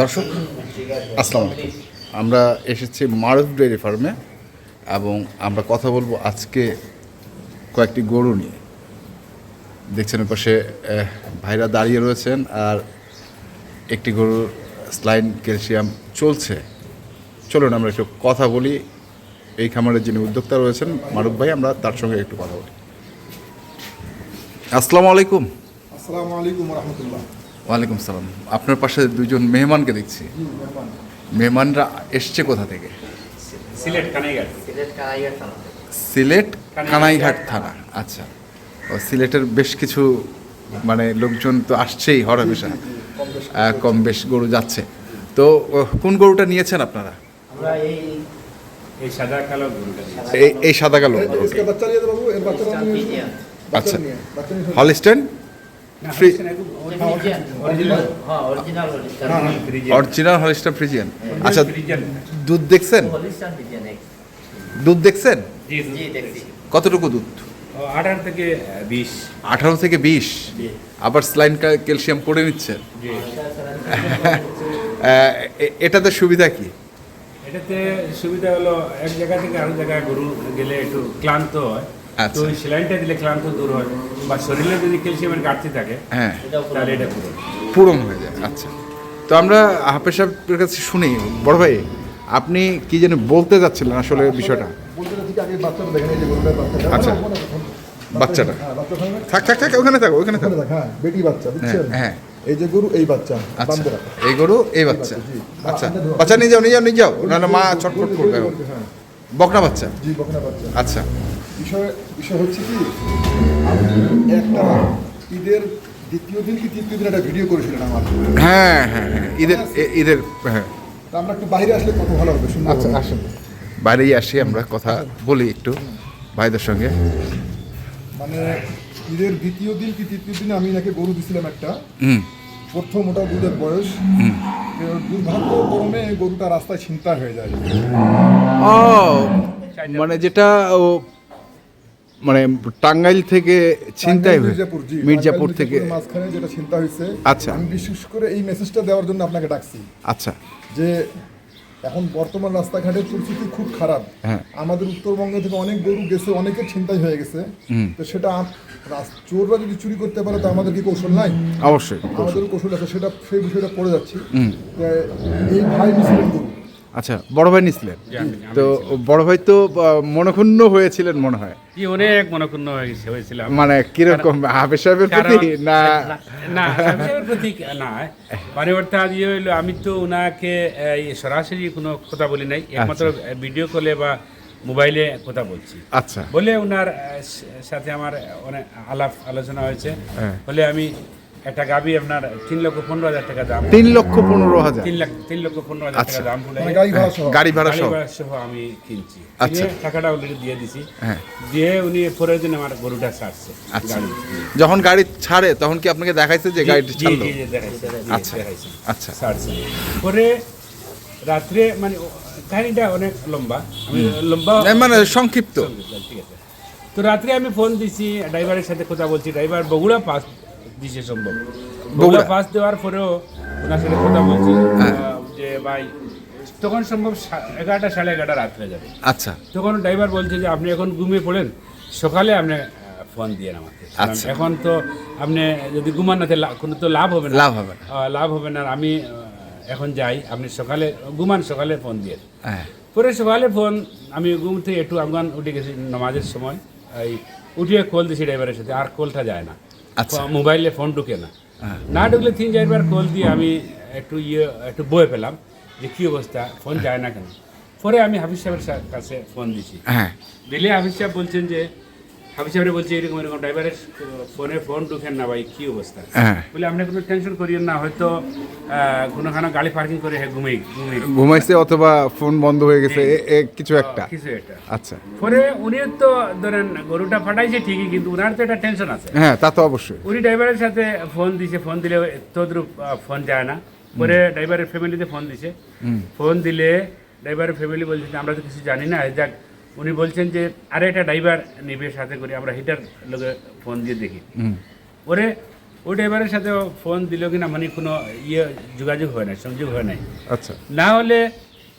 দর্শক, আসসালামু আলাইকুম। আমরা এসেছি মারুফ ডেয়ারি ফার্মে এবং আমরা কথা বলব আজকে কয়েকটি গরু নিয়ে। দেখছেন পাশে ভাইরা দাঁড়িয়ে রয়েছেন আর একটি গরুর স্লাইন ক্যালসিয়াম চলছে। চলুন আমরা একটু কথা বলি। এই খামারের যিনি উদ্যোক্তা রয়েছেন মারুফ ভাই, আমরা তার সঙ্গে একটু কথা বলি। আসসালামু আলাইকুম। আসসালামু আলাইকুম রহমতুল্লাহ। ওয়ালাইকুম সালাম। আপনার পাশে দুজন মেহমানকে দেখছি। মেহমানরা এসছে কোথা থেকে? সিলেট কানাইঘাট। থানা আচ্ছা। ও সিলেটের বেশ কিছু মানে লোকজন তো আসছেই হরহমেশা কম বেশ গরু যাচ্ছে। তো কোন গরুটা নিয়েছেন আপনারা? এই সাদা কালো আচ্ছা। হলিস্টেন? অরিজিনাল। ফ্রিজিয়ান। আচ্ছা দুধ দেখছেন? দুধ দেখছেন? জি, জি দেখছি। কতটুকু দুধ? আঠারো থেকে বিশ। আঠারো থেকে বিশ? আবার স্লাইন ক্যালসিয়াম করে নিচ্ছেন? এটাতে সুবিধা কি? এটাতে সুবিধা হলো এক জায়গা থেকে আরেক জায়গায় গরু গেলে একটু ক্লান্ত হয়। আচ্ছা। ওই সেলাইনটা দিলে ক্লান্ত দূর হয় বা শরীরে যদি ক্যালসিয়ামের ঘাটতি থাকে হ্যাঁ। তাহলে এটা পুরো পূরণ হয়ে যায় আচ্ছা। তো আমরা হাফেজ সাহেবের কাছে শুনি বড় ভাই আপনি কি যেন বলতে যাচ্ছিলেন আসলে বিষয়টা? আচ্ছা। বাচ্চাটা। হ্যাঁ থাক থাক থাক ওখানে থাকো। ওখানে থাকো হ্যাঁ বেটি বাচ্চা বুঝছেন? হ্যাঁ। এই যে গরু এই বাচ্চা আচ্ছা। এই গরু এই বাচ্চা। আচ্ছা। বাচ্চা নিয়ে যাও নিয়ে যাও নিয়ে যাও। নাহলে মা ছটফট করবে। হ্যাঁ। বকনা বাচ্চা। জি বকনা বাচ্চা। আচ্ছা। বিষয় বিষয় হচ্ছে কি আমি একটা ঈদের দ্বিতীয় দিন কি তৃতীয় দিন একটা ভিডিও করেছিলেন আমার হ্যাঁ হ্যাঁ হ্যাঁ ঈদের ঈদের হ্যাঁ। তা আমরা একটু বাইরে আসলে কত ভালো হবে সুন্দর আচ্ছা। আসুন। বাইরেই আসি আমরা কথা বলি একটু ভাইদের সঙ্গে। মানে ঈদের দ্বিতীয় দিন কি তৃতীয় দিনে আমি নাকি গরু দিছিলাম একটা? প্রথম ওটা দুধের বয়স। তো দুর্ভাগ্যক্রমে এই গরুটা রাস্তায় ছিনতা হয়ে যায়। ও মানে যেটা ও মানে টাঙ্গাইল থেকে ছিনতাই মির্জাপুর থেকে। মাঝখানে যেটা চিন্তা হয়েছে আচ্ছা। আমি বিশেষ করে এই মেসেজটা দেওয়ার জন্য আপনাকে ডাকছি। আচ্ছা। যে এখন বর্তমান রাস্তাঘাটের পরিস্থিতি খুব খারাপ। হ্যাঁ। আমাদের উত্তরবঙ্গ থেকে অনেক গরু গেছে অনেকের ছিনতাই হয়ে গেছে। তো সেটা চোররা যদি চুরি করতে পারে তো আমাদের কি কৌশল নাই? অবশ্যই আমাদের কৌশল আছে সেটা সেই বিষয়টা পড়ে যাচ্ছি। এই ভাই মিছিলেন গরু আচ্ছা বড় ভাই নিছিলেন। তো বড় ভাই তো মনক্ষুণ্ণ হয়েছিলেন মনে হয়? কি অনেক মনক্ষুণ্ণ হয়ে হয়েছিলাম। মানে কীরকম হাফেজ সাহেবের প্রতি না। না প্রতি না। মানে অর্থাৎ ইয়ে হইল আমি তো ওনাকে এই, সরাসরি কোনো কথা বলি নাই একমাত্র ভিডিও কলে বা মোবাইলে কথা বলছি। আচ্ছা। বলে ওনার সাথে আমার অনেক আলাপ আলোচনা হয়েছে। হ্যাঁ। বলে আমি একটা গাবি আপনার তিন লক্ষ পনেরো হাজার টাকা দাম। তিন লক্ষ পনেরো হাজার। তিন লাখ তিন লক্ষ পনেরো হাজার আচ্ছা। টাকা দাম বলে মানে গাড়ি ভাড়া সহ। গাড়ি ভাড়া গাড়ি সহ। আমি কিনছি। আচ্ছা। টাকাটা অলরেডি দিয়ে দিছি। হ্যাঁ। দিয়ে উনি পরের দিন আমার গরুটা ছাড়ছে। আচ্ছা। যখন গাড়ি ছাড়ে তখন কি আপনাকে দেখাইছে যে গাড়িটি ছাড়লো? জি, জি, দেখাইছে, জি, আচ্ছা। আচ্ছা। ছাড়ছে। পরে রাত্রে মানে কাহিনীটা অনেক লম্বা। আমি লম্বা মানে সংক্ষিপ্ত। ঠিক আছে। তো রাত্রে আমি ফোন দিছি ড্রাইভারের সাথে কথা বলছি। ড্রাইভার বগুড়া পাস দিছে সম্ভব বগুড়া? পাস দেওয়ার পরেও ওনার সাথে কথা বলছি হ্যাঁ। যে ভাই তখন সম্ভব এগারোটা সাড়ে এগারোটা রাত্রে যাবে আচ্ছা তখন ড্রাইভার বলছে যে আপনি এখন ঘুমিয়ে পড়েন সকালে আপনি ফোন দিয়ে আমাকে আচ্ছা। এখন তো আপনি যদি ঘুমান না কোনো তো লাভ হবে না লাভ হবে না। লাভ হবে না আমি এখন যাই আপনি সকালে ঘুমান সকালে ফোন দিয়ে হ্যাঁ পরে সকালে ফোন আমি ঘুম থেকে একটু আফগান উঠে গেছি নামাজের সময় এই উঠিয়ে কল দিছি ড্রাইভারের সাথে আর কলটা যায় না। মোবাইলে ফোন ঢুকে না। না ঢুকলে তিন চারবার কল দিয়ে আমি একটু ইয়ে একটু বয়ে পেলাম যে কী অবস্থা ফোন যায় না কেন। পরে আমি হাফিজ সাহেবের কাছে ফোন দিছি। হ্যাঁ। দিলে হাফিজ সাহেব বলছেন যে হাফিজ সাহেব বলছে এরকম এরকম ড্রাইভারের ফোনে ফোন ঢুকেন না ভাই কী অবস্থা? হ্যাঁ। বলে আপনি কোনো টেনশন করিয়েন না হয়তো কোনোখানে গাড়ি পার্কিং করে হ্যাঁ ঘুমাইছে অথবা ফোন বন্ধ হয়ে গেছে এ- এ কিছু একটা। কিছু একটা। আচ্ছা। পরে উনি তো ধরেন গরুটা ফাটাইছে ঠিকই কিন্তু তো একটা টেনশন আছে। হ্যাঁ তা তো অবশ্যই। উনি ড্রাইভারের সাথে ফোন দিছে ফোন দিলে তদ্রুপ ফোন যায় না। পরে ড্রাইভারের ফ্যামিলিতে ফোন দিছে। ফোন দিলে ড্রাইভারের ফ্যামিলি বলছে আমরা তো কিছু জানি না যাক উনি বলছেন যে আরে একটা ড্রাইভার নেবে সাথে করে আমরা হিটার লোকে ফোন দিয়ে দেখি। ওরে ওই ড্রাইভারের সাথে ফোন দিল কিনা মানে কোনো ইয়ে যোগাযোগ হয় না সংযোগ হয় নাই। আচ্ছা। না হলে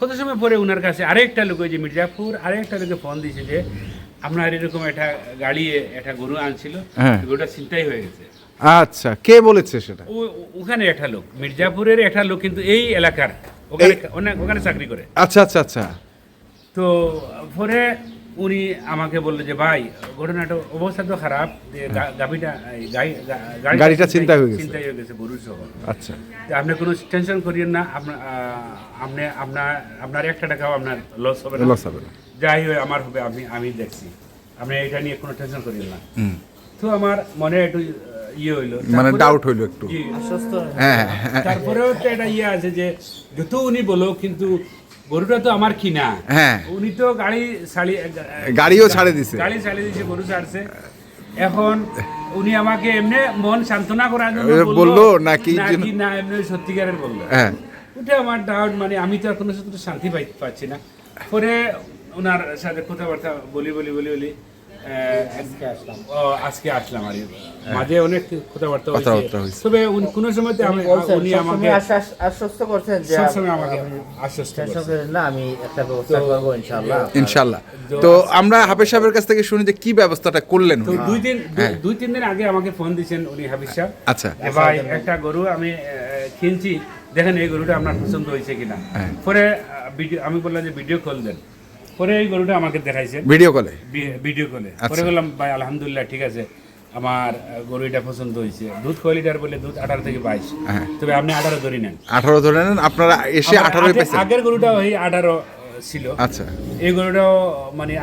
কত সময় পরে ওনার কাছে আরেকটা লোক ওই যে মির্জাপুর আরেকটা লোকে ফোন দিয়েছে যে আপনার এরকম একটা গাড়ি একটা গরু আনছিল হ্যাঁ। গরুটা চিন্তাই হয়ে গেছে। আচ্ছা কে বলেছে সেটা? ওখানে একটা লোক মির্জাপুরের একটা লোক কিন্তু এই এলাকার ওখানে ওখানে চাকরি করে। আচ্ছা আচ্ছা আচ্ছা। তো পরে উনি আমাকে বলল যে ভাই ঘটনাটা অবস্থা তো খারাপ। যে গাড়িটা গাড়িটা ছিনতাই হয়ে গেছে। ছিনতাই হয়ে গেছে গরুর সহ আচ্ছা। আপনি কোনো টেনশন করিয়েন না আপনার আপনি আপনার আপনার একটা টাকাও আপনার লস হবে না। লস হবে না। যাই হয় আমার হবে আমি আমি দেখছি। আপনি এটা নিয়ে কোনো টেনশন করিয়েন না। তো আমার মনে একটু ইয়ে হইল। মানে তারপরে- ডাউট হইল একটু। হ্যাঁ হ্যাঁ, হ্যাঁ। তারপরেও তো একটা ইয়ে আছে যে যত উনি বলো কিন্তু গরুটা তো আমার কিনা। হ্যাঁ। উনি তো গাড়ি ছাড়ি গাড়িও ছাড়ে দিছে। গাড়ি ছাড়িয়ে দিছে গরু ছাড়ছে। এখন উনি আমাকে এমনি মন সান্ত্বনা করার জন্য বলল নাকি না এমনি সত্যিকারের বলল। হ্যাঁ। ওটা আমার ডাউট মানে আমি তো আর কোনো শান্তি পাই পাচ্ছি না। পরে ওনার সাথে কথাবার্তা বলি বলি বলি বলি। আজকে আসলাম। আর। কি। মাঝে অনেক কথাবার্তা কথাবার্তা হয়েছে। তবে উনি- কোনো সময় আমি উনি আমাকে আশ্বস্ত করছেন যে সবসময় আমাকে আশ্বস্ত না আমি একটা ব্যবস্থা করব ইনশাআল্লাহ। ইনশাল্লাহ তো আমরা হাফেজ সাহেবের কাছ থেকে শুনি যে কি ব্যবস্থাটা করলেন তো দুই দিন হ্যাঁ। দুই তিন দিন আগে আমাকে ফোন দিয়েছেন উনি হাবিজ সাহেব। আচ্ছা। ভাই একটা গরু আমি আহ, কিনছি। দেখেন এই গরুটা আপনার পছন্দ হয়েছে কিনা। হ্যাঁ। পরে ভিডিও আমি বললাম যে ভিডিও কল দেন। পরে এই গরুটা আমাকে দেখাইছেন ভিডিও কলে? ভিডিও কলে। আচ্ছা। পরে বললাম ভাই আলহামদুলিল্লাহ ঠিক আছে। আমার গরু এটা পছন্দ হয়েছে। দুধ কয় লিটার বলে দুধ আঠারো থেকে বাইশ। হ্যাঁ। তবে আপনি আঠারো ধরে নেন। আঠারো ধরে নেন আপনারা এসে পেয়েছেন। আগের গরুটা ওই আঠারো ছিল। আচ্ছা। এই গরুটাও মানে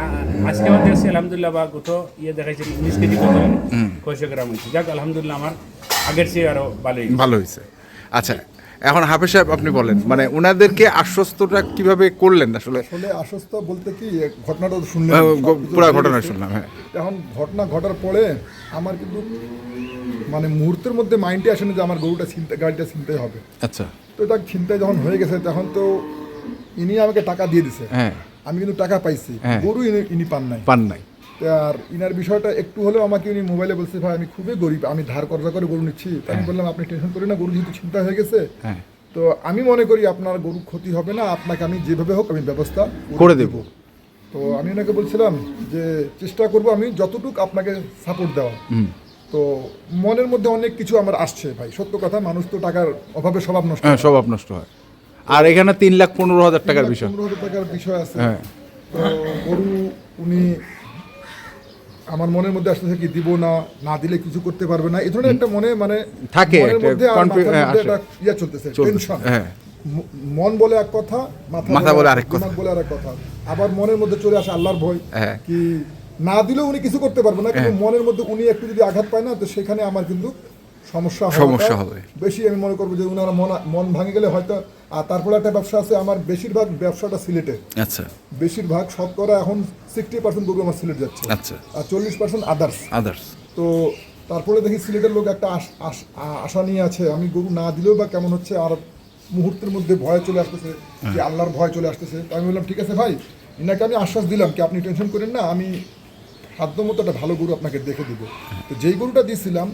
আজকে আমার দেখছি আলহামদুলিল্লাহ বা গত ইয়ে দেখাইছে উনিশ কেজি কয়শো গ্রাম হয়েছে। যাক আলহামদুলিল্লাহ আমার আগের চেয়ে আরও ভালোই ভালো হয়েছে। আচ্ছা এখন হাফেজ সাহেব আপনি বলেন মানে ওনাদেরকে আশ্বস্তটা কীভাবে করলেন আসলে? আসলে আশ্বস্ত বলতে কি ঘটনাটা সবকিছু পুরা ঘটনা শুনলাম, হ্যাঁ। এখন ঘটনা ঘটার পরে আমার কিন্তু মানে মুহূর্তের মধ্যে মাইন্ডে আসে না যে আমার গরুটা চিন্তা গাড়িটা চিনতে হবে। আচ্ছা। তো এটা চিন্তায় যখন হয়ে গেছে তখন তো ইনি আমাকে টাকা দিয়ে দিছে। হ্যাঁ। আমি কিন্তু টাকা পাইছি। হ্যাঁ। গরু ইনি ইনি পান নাই। পান নাই। আর ইনার বিষয়টা একটু হলেও আমাকে উনি মোবাইলে বলছে ভাই আমি খুবই গরিব আমি ধার কর্জা করে গরু নিচ্ছি। আমি বললাম আপনি টেনশন করেন না গরু যেহেতু চিন্তা হয়ে গেছে হ্যাঁ। তো আমি মনে করি আপনার গরু ক্ষতি হবে না আপনাকে আমি যেভাবে হোক আমি ব্যবস্থা করে দেব। তো আমি ওনাকে বলছিলাম যে চেষ্টা করব আমি যতটুকু আপনাকে সাপোর্ট দেওয়া তো মনের মধ্যে অনেক কিছু আমার আসছে ভাই। সত্য কথা মানুষ তো টাকার অভাবে স্বভাব নষ্ট হ্যাঁ স্বভাব নষ্ট হয়। আর এখানে তিন লাখ পনেরো হাজার টাকার বিষয়। পনেরো হাজার টাকার বিষয় আছে। হ্যাঁ। তো গরু উনি আমার মনের মধ্যে আসতেছে কি দিব না না দিলে কিছু করতে পারবে না এই ধরনের একটা মনে মানে থাকে, হ্যাঁ, ইয়া চলতেছে টেনশন হ্যাঁ। মন বলে এক কথা মাথা বলে আরেক কথা। বলে আরেক কথা আবার মনের মধ্যে চলে আসে আল্লাহর ভয় হ্যাঁ। কি না দিলেও উনি কিছু করতে পারবে না কিন্তু মনের মধ্যে উনি একটু যদি আঘাত পায় না তো সেখানে আমার কিন্তু সমস্যা সমস্যা হবে। বেশি আমি মনে করব যে উনার মন মন ভাঙে গেলে হয়তো আর তারপরে একটা ব্যবসা আছে আমার বেশিরভাগ ব্যবসাটা সিলেটে। আচ্ছা। বেশিরভাগ শতকরা এখন সিক্সটি পার্সেন্ট গরু আমার সিলেট যাচ্ছে। আচ্ছা। আর চল্লিশ পার্সেন্ট আদার্স আদার্স তো তারপরে দেখি সিলেটের লোক একটা আশ- নিয়ে আছে আমি গরু না দিলেও বা কেমন হচ্ছে আর মুহূর্তের মধ্যে ভয় চলে আসতেছে যে আল্লাহর ভয় চলে আসতেছে। তো আমি বললাম ঠিক আছে ভাই এনাকে আমি আশ্বাস দিলাম কি আপনি টেনশন করেন না আমি সাধ্য মতো একটা ভালো গরু আপনাকে দেখে দিব। তো যেই গরুটা দিয়েছিলাম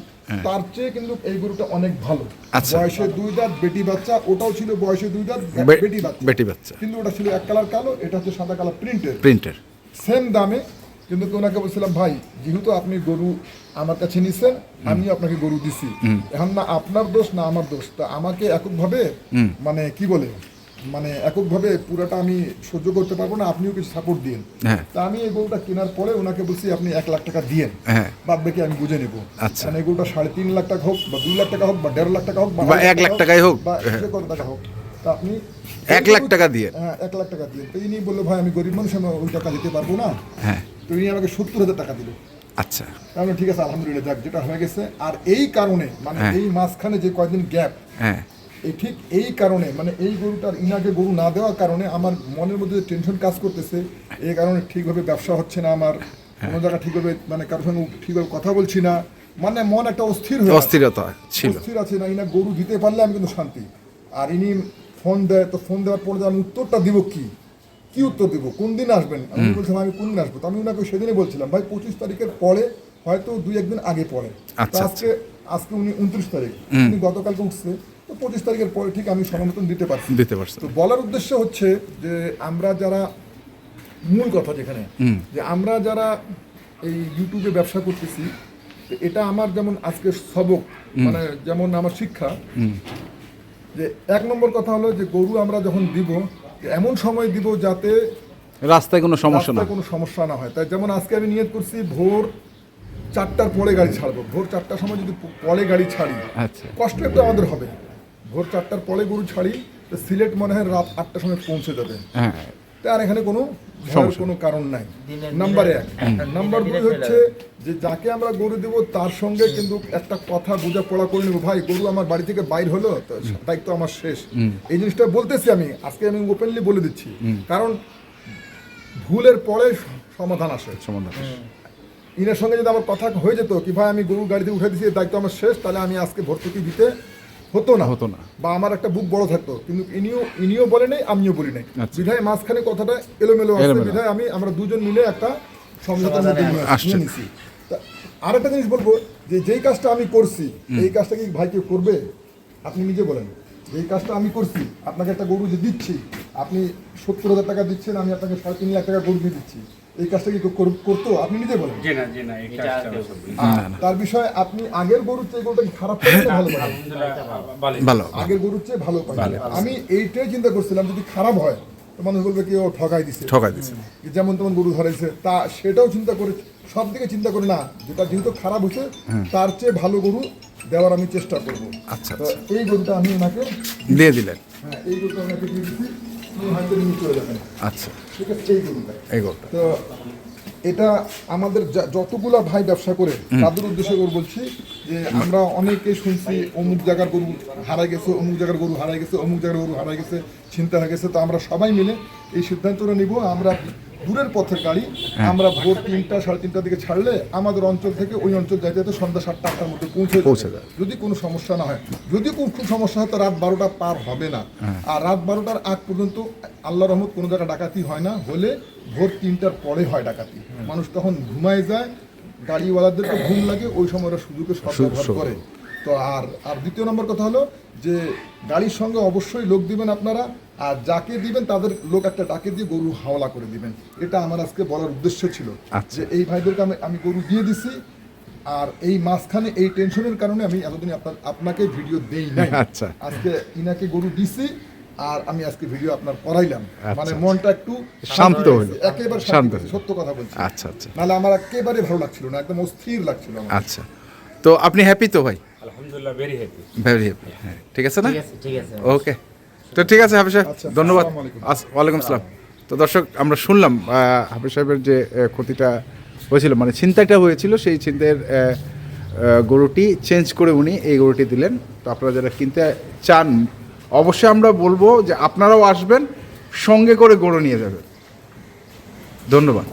তার চেয়ে কিন্তু এই গরুটা অনেক ভালো। আচ্ছা। বয়সে দুই দাঁত বেটি বাচ্চা ওটাও ছিল বয়সে দুই দাঁত বেটি বাচ্চা। বেটি বাচ্চা। কিন্তু ওটা ছিল এক কালার কালো এটা হচ্ছে সাদা কালার প্রিন্টের। প্রিন্টের। সেম দামে কিন্তু ওনাকে বলছিলাম ভাই যেহেতু আপনি গরু আমার কাছে নিছেন আমি আপনাকে গরু দিছি। এখন না আপনার দোষ না আমার দোষ। তা আমাকে এককভাবে মানে কি বলে? মানে এককভাবে পুরোটা আমি সহ্য করতে পারব না আপনিও কিছু সাপোর্ট দিন হ্যাঁ। তা আমি এই গরুটা কেনার পরে ওনাকে বলছি আপনি এক লাখ টাকা দিয়েন। হ্যাঁ। বাদ বাকি আমি বুঝে নেব। আচ্ছা। মানে এই গরুটা সাড়ে তিন লাখ টাকা হোক বা দুই লাখ টাকা হোক বা দেড় লাখ টাকা হোক বা এক লাখ টাকাই হোক। বা কত টাকা হোক। তা আপনি এক লাখ টাকা দিয়ে হ্যাঁ এক লাখ টাকা দিয়ে তো ইনি বলল ভাই আমি গরিব মানুষ আমি ওই টাকা দিতে পারব না। হ্যাঁ। তো ইনি আমাকে সত্তর হাজার টাকা দিল। আচ্ছা। বললাম, ঠিক আছে আলহামদুলিল্লাহ যাক যেটা হয়ে গেছে। আর এই কারণে মানে হ্যাঁ। এই মাঝখানে যে কয়েকদিন গ্যাপ হ্যাঁ। ঠিক এই কারণে মানে এই গরুটার ইনাকে গরু না দেওয়ার কারণে আমার মনের মধ্যে টেনশন কাজ করতেছে এই কারণে ঠিকভাবে ব্যবসা হচ্ছে না আমার। কোনো জায়গায় ঠিকভাবে মানে কারোর সঙ্গে ঠিকভাবে কথা বলছি না। মানে মন একটা অস্থির হয়ে অস্থিরতা ছিল। অস্থির আছে না ইনা গরু দিতে পারলে আমি কিন্তু শান্তি। আর ইনি ফোন দেয় তো ফোন দেওয়ার পরে আমি উত্তরটা দিব কি? কি উত্তর দেবো? কোন দিন আসবেন? আমি বলছিলাম আমি কোন দিন আসব? তো আমি ওনাকে সেদিনই বলছিলাম ভাই পঁচিশ তারিখের পরে হয়তো দুই একদিন আগে পরে। তো আচ্ছা, আজকে আজকে উনি উনত্রিশ তারিখ। উনি গতকালকে উঠছে। তো পঁচিশ তারিখের পরে ঠিক আমি সমর্থন দিতে পারছি। দিতে পারছি। তো বলার উদ্দেশ্য হচ্ছে যে আমরা যারা মূল কথা যেখানে যে আমরা যারা এই ইউটিউবে ব্যবসা করতেছি এটা আমার যেমন আজকে সবক মানে যেমন আমার শিক্ষা যে এক নম্বর কথা হলো যে গরু আমরা যখন দিব এমন সময় দিব যাতে রাস্তায় কোনো সমস্যা না কোনো সমস্যা না হয়। তাই যেমন আজকে আমি নিয়ত করছি ভোর চারটার পরে গাড়ি ছাড়বো। ভোর চারটার সময় যদি পরে গাড়ি ছাড়ি আচ্ছা। কষ্ট একটু আমাদের হবে ভোর চারটার পরে গরু ছাড়ি তো সিলেট মনে হয় রাত আটটার সময় পৌঁছে যাবে। হ্যাঁ। তার এখানে কোনো ভয়ের কোনো কারণ নাই। নাম্বার এক। নাম্বার দুই হচ্ছে যে যাকে আমরা গরু দেব তার সঙ্গে কিন্তু একটা কথা বোঝা পড়া করে নেব ভাই গরু আমার বাড়ি থেকে বাইর হলো তো দায়িত্ব আমার শেষ। এই জিনিসটা বলতেছি আমি আজকে আমি ওপেনলি বলে দিচ্ছি। কারণ ভুলের পরে সমাধান আসে। সমাধান ইনার সঙ্গে যদি আমার কথা হয়ে যেত কি ভাই আমি গরু গাড়িতে উঠে দিচ্ছি দায়িত্ব আমার শেষ তাহলে আমি আজকে ভর্তুকি দিতে হতো না। হতো না। বা আমার একটা বুক বড় থাকতো কিন্তু ইনিও ইনিও বলে নাই আমিও বলি নাই। আচ্ছা। বিধায় মাঝখানে কথাটা এলোমেলো আসছে বিধায় আমি আমরা দুজন মিলে একটা সমঝোতার মধ্যে সমাধানে আসছে। নিয়ে নিছি। আরেকটা জিনিস বলব যে যেই কাজটা আমি করছি এই কাজটা কি ভাই কেউ করবে? আপনি নিজে বলেন। এই কাজটা আমি করছি আপনাকে একটা গরু যে দিচ্ছি আপনি সত্তর হাজার টাকা দিচ্ছেন আমি আপনাকে সাড়ে তিন লাখ টাকা গরু দিয়ে দিচ্ছি। এই কাজটা কি করতো? আপনি নিজে বলেন। জি না জি না এই কাজটা কেউ সব- আর তার বিষয়ে আপনি আগের গরুর চেয়ে গরুটা কি খারাপ পাইছেন ভালো পাইছেন? ভালো। ভালো। আগের গরুর চেয়ে ভালো পাইছেন। আমি এইটাই চিন্তা করছিলাম যদি খারাপ হয় তো মানুষ বলবে কি ও ঠকাই দিছে। ঠকাই দিছে। যেমন তেমন গরু ধরাইছে তা সেটাও চিন্তা করে সব দিকে চিন্তা করে না যেটা যেহেতু খারাপ হয়েছে তার চেয়ে ভালো গরু দেওয়ার আমি চেষ্টা করব। আচ্ছা, এই গরুটা আমি ওনাকে দিয়ে দিলেন। হ্যাঁ এই গরুটা ওনাকে দিয়ে দিচ্ছি হয়তো নিয়ে চলে যাবেন আচ্ছা। ঠিক আছে এই গরুটা এই গোটা তো এটা আমাদের যতগুলা ভাই ব্যবসা করে তাদের উদ্দেশ্যে করে বলছি যে আমরা অনেকে শুনছি অমুক জায়গার গরু হারাই গেছে অমুক জায়গার গরু হারাই গেছে অমুক জায়গার গরু হারাই গেছে চিন্তা হয়ে গেছে তো আমরা সবাই মিলে এই সিদ্ধান্তটা নিব। আমরা দূরের পথের গাড়ি আমরা ভোর তিনটা সাড়ে তিনটার দিকে ছাড়লে আমাদের অঞ্চল থেকে ওই অঞ্চল যাইতে যাইতে সন্ধ্যা সাতটা আটটার মধ্যে পৌঁছে পৌঁছে যায়। যদি কোনো সমস্যা না হয়। যদি কোনো খুব সমস্যা হয় তো রাত বারোটা পার হবে না। আর রাত বারোটার আগ পর্যন্ত আল্লাহ রহমত কোনো জায়গায় ডাকাতি হয় না। হলে ভোর তিনটার পরে হয় ডাকাতি। মানুষ তখন ঘুমায় যায় গাড়িওয়ালাদেরকে ঘুম লাগে ওই সময় ওরা সুযোগে সুযোগ। করে। তো আর আর দ্বিতীয় নম্বর কথা হলো যে গাড়ির সঙ্গে অবশ্যই লোক দিবেন আপনারা আর যাকে দিবেন তাদের লোক একটা ডাকে দিয়ে গরু হাওলা করে দিবেন। এটা আমার আজকে বলার উদ্দেশ্য ছিল আচ্ছা। যে এই ভাইদেরকে আমি আমি গরু দিয়ে দিছি আর এই মাঝখানে এই টেনশনের কারণে আমি এতদিন আপনার আপনাকে ভিডিও দেই নাই। আচ্ছা। আজকে ইনাকে গরু দিছি আর আমি আজকে ভিডিও আপনার করাইলাম। আচ্ছা, মানে আচ্ছা। মনটা একটু শান্ত হয়েছে। একেবারে শান্ত সত্য কথা বলছি। আচ্ছা আচ্ছা। নাহলে আমার একেবারে ভালো লাগছিল না একদম অস্থির লাগছিল আমার। আচ্ছা। তো আপনি হ্যাপি তো ভাই? আলহামদুলিল্লাহ ভেরি হ্যাপি ভেরি হ্যাপি হ্যাঁ ঠিক আছে না? ঠিক আছে ঠিক আছে। ওকে তো ঠিক আছে হাফিজ সাহেব আচ্ছা, ধন্যবাদ। আস- ওয়ালাইকুম আসসালাম। তো দর্শক আমরা শুনলাম হাফিজ সাহেবের যে ক্ষতিটা হয়েছিল মানে ছিনতাইটা হয়েছিল সেই আহ, গরুটি চেঞ্জ করে উনি এই গরুটি দিলেন। তো আপনারা যারা কিনতে চান অবশ্যই আমরা বলব যে আপনারাও আসবেন সঙ্গে করে গরু নিয়ে যাবেন। ধন্যবাদ।